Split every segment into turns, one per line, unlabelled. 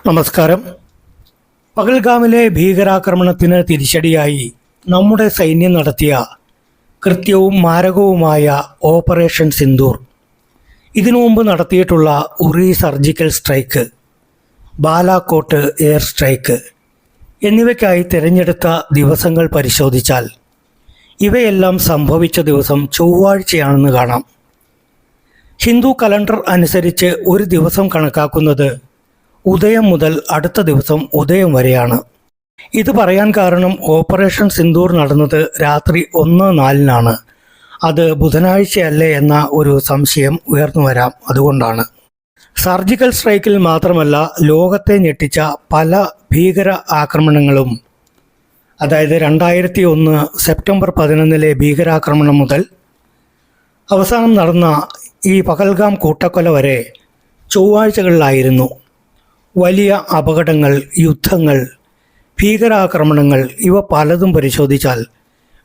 നമസ്കാരം. പകൽഗാമിലെ ഭീകരാക്രമണത്തിന് തിരിച്ചടിയായി നമ്മുടെ സൈന്യം നടത്തിയ കൃത്യവും മാരകവുമായ ഓപ്പറേഷൻ സിന്ദൂർ. ഇതിനു മുമ്പ് നടത്തിയിട്ടുള്ള Uri surgical strike Balakot air strike എന്നിവയ്ക്കായി തിരഞ്ഞെടുത്ത ദിവസങ്ങൾ പരിശോധിച്ചാൽ ഇവയെല്ലാം സംഭവിച്ച ദിവസം ചൊവ്വാഴ്ചയാണെന്ന് കാണാം. ഹിന്ദു കലണ്ടർ അനുസരിച്ച് ഒരു ദിവസം കണക്കാക്കുന്നത് ഉദയം മുതൽ അടുത്ത ദിവസം ഉദയം വരെയാണ്. ഇത് പറയാൻ കാരണം ഓപ്പറേഷൻ സിന്ദൂർ നടന്നത് രാത്രി ഒന്ന് നാലിനാണ്. അത് ബുധനാഴ്ചയല്ലേ എന്ന ഒരു സംശയം ഉയർന്നു വരാം അതുകൊണ്ടാണ്. സർജിക്കൽ സ്ട്രൈക്കിൽ മാത്രമല്ല ലോകത്തെ ഞെട്ടിച്ച പല ഭീകര ആക്രമണങ്ങളും. അതായത് രണ്ടായിരത്തി ഒന്ന് സെപ്റ്റംബർ പതിനൊന്നിലെ ഭീകരാക്രമണം മുതൽ അവസാനം നടന്ന ഈ പകൽഗാം കൂട്ടക്കൊല വരെ ചൊവ്വാഴ്ചകളിലായിരുന്നു. വലിയ അപകടങ്ങൾ യുദ്ധങ്ങൾ ഭീകരാക്രമണങ്ങൾ ഇവ പലതും പരിശോധിച്ചാൽ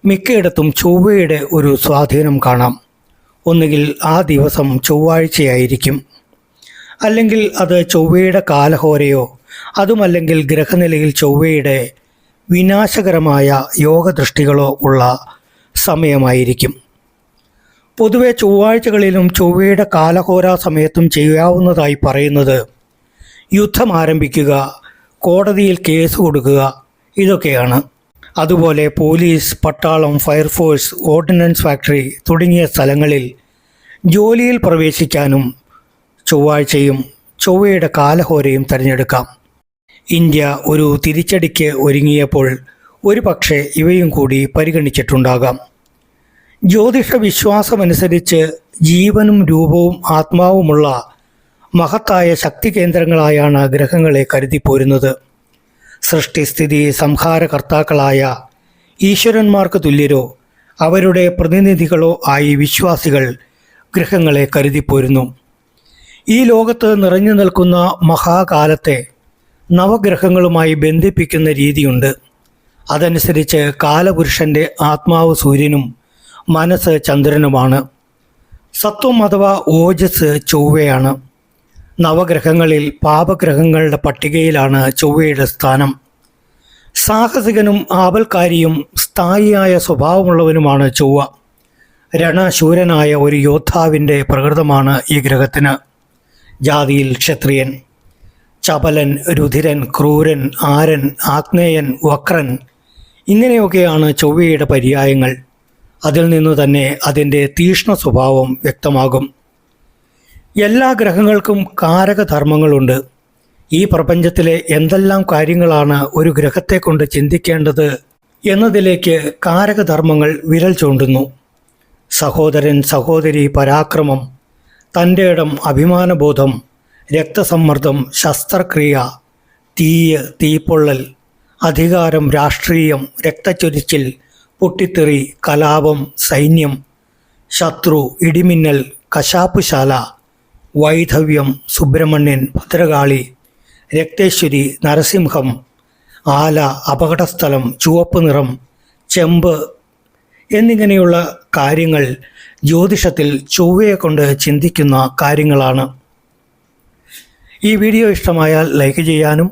മിക്കയിടത്തും ചൊവ്വയുടെ ഒരു സ്വാധീനം കാണാം. ഒന്നുകിൽ ആ ദിവസം ചൊവ്വാഴ്ചയായിരിക്കും. അല്ലെങ്കിൽ അത് ചൊവ്വയുടെ കാലഹോരയോ അതുമല്ലെങ്കിൽ ഗ്രഹനിലയിൽ ചൊവ്വയുടെ വിനാശകരമായ യോഗദൃഷ്ടികളോ ഉള്ള സമയമായിരിക്കും. പൊതുവെ ചൊവ്വാഴ്ചകളിലും ചൊവ്വയുടെ കാലഹോരാ സമയത്തും ചെയ്യാവുന്നതായി പറയുന്നത് യുദ്ധം ആരംഭിക്കുക കോടതിയിൽ കേസ് കൊടുക്കുക ഇതൊക്കെയാണ്. അതുപോലെ പോലീസ് പട്ടാളം ഫയർഫോഴ്സ് ഓർഡിനൻസ് ഫാക്ടറി തുടങ്ങിയ സ്ഥലങ്ങളിൽ ജോലിയിൽ പ്രവേശിക്കാനും ചൊവ്വാഴ്ചയും ചൊവ്വയുടെ കാലഹോരയും തിരഞ്ഞെടുക്കാം. ഇന്ത്യ ഒരു തിരിച്ചടിക്ക് ഒരുങ്ങിയപ്പോൾ ഒരു പക്ഷേ ഇവയും കൂടി പരിഗണിച്ചിട്ടുണ്ടാകാം. ജ്യോതിഷ വിശ്വാസമനുസരിച്ച് ജീവനും രൂപവും ആത്മാവുമുള്ള മഹത്തായ ശക്തി കേന്ദ്രങ്ങളായാണ് ഗ്രഹങ്ങളെ കരുതിപ്പോരുന്നത് സൃഷ്ടിസ്ഥിതി സംഹാരകർത്താക്കളായ ഈശ്വരന്മാർക്ക് തുല്യരോ അവരുടെ പ്രതിനിധികളോ ആയി വിശ്വാസികൾ ഗ്രഹങ്ങളെ കരുതിപ്പോരുന്നു ഈ ലോകത്ത് നിറഞ്ഞു നിൽക്കുന്ന മഹാകാലത്തെ നവഗ്രഹങ്ങളുമായി ബന്ധിപ്പിക്കുന്ന രീതിയുണ്ട്. അതനുസരിച്ച് കാലപുരുഷന്റെ ആത്മാവ് സൂര്യനും മനസ്സ് ചന്ദ്രനുമാണ്. സത്വം അഥവാ ഓജസ് ചൊവ്വയാണ്. നവഗ്രഹങ്ങളിൽ പാപഗ്രഹങ്ങളുടെ പട്ടികയിലാണ് ചൊവ്വയുടെ സ്ഥാനം. സാഹസികനും ആപൽക്കാരിയും സ്ഥായിയായ സ്വഭാവമുള്ളവനുമാണ് ചൊവ്വ. രണശൂരനായ ഒരു യോദ്ധാവിന്റെ പ്രകൃതമാണ് ഈ ഗ്രഹത്തിന്. ജാതിയിൽ ക്ഷത്രിയൻ ചപലൻ രുധിരൻ ക്രൂരൻ ആരൻ ആഗ്നേയൻ വക്രൻ ഇങ്ങനെയൊക്കെയാണ് ചൊവ്വയുടെ പര്യായങ്ങൾ. അതിൽ നിന്നു തന്നെ അതിന്റെ തീഷ്ണ സ്വഭാവം വ്യക്തമാകും. എല്ലാ ഗ്രഹങ്ങൾക്കും കാരകധർമ്മങ്ങളുണ്ട് ഈ പ്രപഞ്ചത്തിലെ എന്തെല്ലാം കാര്യങ്ങളാണ് ഒരു ഗ്രഹത്തെ കൊണ്ട് ചിന്തിക്കേണ്ടത് എന്നതിലേക്ക് കാരകധർമ്മങ്ങൾ വിരൽ ചൂണ്ടുന്നു. സഹോദരൻ സഹോദരി പരാക്രമം തന്റെ ഇടം അഭിമാനബോധം രക്തസമ്മർദ്ദം ശസ്ത്രക്രിയ തീയ് തീപ്പൊള്ളൽ അധികാരം രാഷ്ട്രീയം രക്തച്ചൊരിച്ചിൽ പൊട്ടിത്തെറി കലാപം സൈന്യം ശത്രു ഇടിമിന്നൽ കശാപ്പുശാല വൈധവ്യം സുബ്രഹ്മണ്യൻ ഭദ്രകാളി രക്തേശ്വരി നരസിംഹം ആല അപകടസ്ഥലം ചുവപ്പ് നിറം ചെമ്പ് എന്നിങ്ങനെയുള്ള കാര്യങ്ങൾ ജ്യോതിഷത്തിൽ ചൊവ്വയെ കൊണ്ട് ചിന്തിക്കുന്ന കാര്യങ്ങളാണ്. ഈ വീഡിയോ ഇഷ്ടമായാൽ ലൈക്ക് ചെയ്യാനും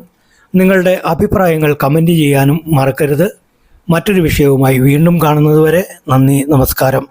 നിങ്ങളുടെ അഭിപ്രായങ്ങൾ കമന്റ് ചെയ്യാനും മറക്കരുത്. മറ്റൊരു വിഷയവുമായി വീണ്ടും കാണുന്നതുവരെ നന്ദി നമസ്കാരം.